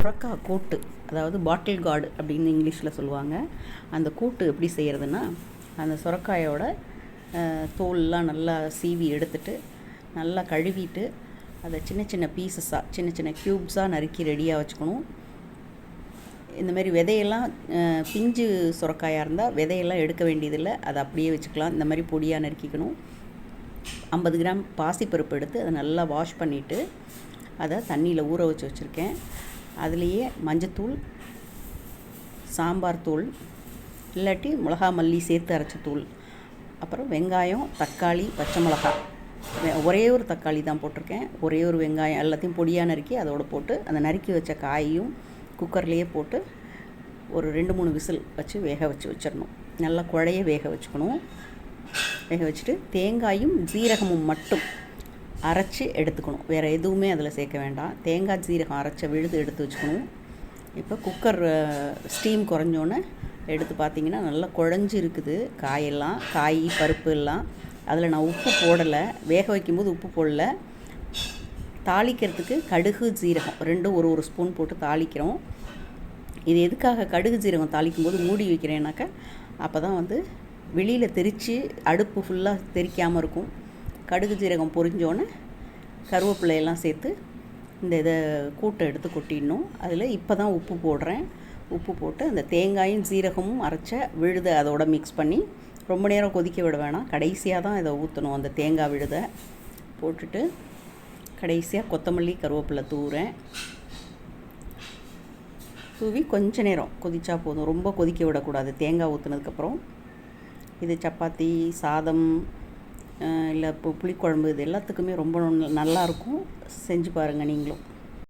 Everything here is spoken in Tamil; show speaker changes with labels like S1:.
S1: சுரக்கா கூட்டு அதாவது பாட்டில் கார்டு அப்படின்னு இங்கிலீஷில் சொல்லுவாங்க. அந்த கூட்டு எப்படி செய்கிறதுன்னா அந்த சுரக்காயோட தோல்லாம் நல்லா சீவி எடுத்துட்டு நல்லா கழுவிட்டு அதை சின்ன சின்ன பீசஸாக சின்ன சின்ன க்யூப்ஸாக நறுக்கி ரெடியாக வச்சுக்கணும். இந்தமாரி விதையெல்லாம் பிஞ்சு சுரக்காயாக இருந்தால் விதையெல்லாம் எடுக்க வேண்டியதில்லை. அதை அப்படியே வச்சுக்கலாம். இந்த மாதிரி பொடியாக நறுக்கிக்கணும். ஐம்பது கிராம் பாசிப்பருப்பு எடுத்து அதை நல்லா வாஷ் பண்ணிவிட்டு அதை தண்ணியில் ஊற வச்சு வச்சுருக்கேன். அதுலேயே மஞ்சத்தூள் சாம்பார் தூள் இல்லாட்டி மிளகா மல்லி சேர்த்து அரைச்ச தூள். அப்புறம் வெங்காயம் தக்காளி பச்சை மிளகா. ஒரே ஒரு தக்காளி தான் போட்டிருக்கேன். ஒரே ஒரு வெங்காயம் எல்லாத்தையும் பொடியாக நறுக்கி அதோட போட்டு அந்த நறுக்கி வச்ச காயையும் குக்கர்லேயே போட்டு ஒரு ரெண்டு மூணு விசில் வச்சு வேக வச்சு வச்சிடணும். நல்லா குழைய வேக வச்சுக்கணும். வேக வச்சுட்டு தேங்காயும் ஜீரகமும் மட்டும் அரைச்சி எடுத்துக்கணும். வேறு எதுவுமே அதில் சேர்க்க வேண்டாம். தேங்காய் சீரகம் அரைச்ச விழுது எடுத்து வச்சுக்கணும். இப்போ குக்கர் ஸ்டீம் குறைஞ்சோன்னே எடுத்து பார்த்தீங்கன்னா நல்லா குழஞ்சி இருக்குது. காயெல்லாம் காய் பருப்பு எல்லாம். அதில் நான் உப்பு போடலை. வேக வைக்கும்போது உப்பு போடல. தாளிக்கிறதுக்கு கடுகு ஜீரகம் ரெண்டும் ஒரு ஒரு ஸ்பூன் போட்டு தாளிக்கிறோம். இது எதுக்காக கடுகு ஜீரகம் தாளிக்கும் போது மூடி வைக்கிறேன்னாக்கா அப்போ தான் வந்து வெளியில் தெரித்து அடுப்பு ஃபுல்லாக தெரிக்காமல் இருக்கும். கடுகு ஜீரகம் பொரிஞ்சோன்னே கருவேப்பிலையெல்லாம் சேர்த்து இந்த இதை கூட்டை எடுத்து கொட்டிடணும். அதில் இப்போ தான் உப்பு போடுறேன். உப்பு போட்டு அந்த தேங்காயும் ஜீரகமும் அரைச்ச விழுதை அதோட மிக்ஸ் பண்ணி ரொம்ப நேரம் கொதிக்க விட வேணாம். கடைசியாக தான் இதை ஊற்றணும். அந்த தேங்காய் விழுதை போட்டுட்டு கடைசியாக கொத்தமல்லி கருவேப்பிலை தூவுறேன் தூவி கொஞ்ச நேரம் கொதிச்சா போதும். ரொம்ப கொதிக்க விடக்கூடாது. தேங்காய் ஊற்றுனதுக்கப்புறம் இது சப்பாத்தி சாதம் இல்லை இப்போ புளிக்குழம்பு இது எல்லாத்துக்குமே ரொம்ப நல்லாயிருக்கும் செஞ்சு பாருங்கள் நீங்களும்.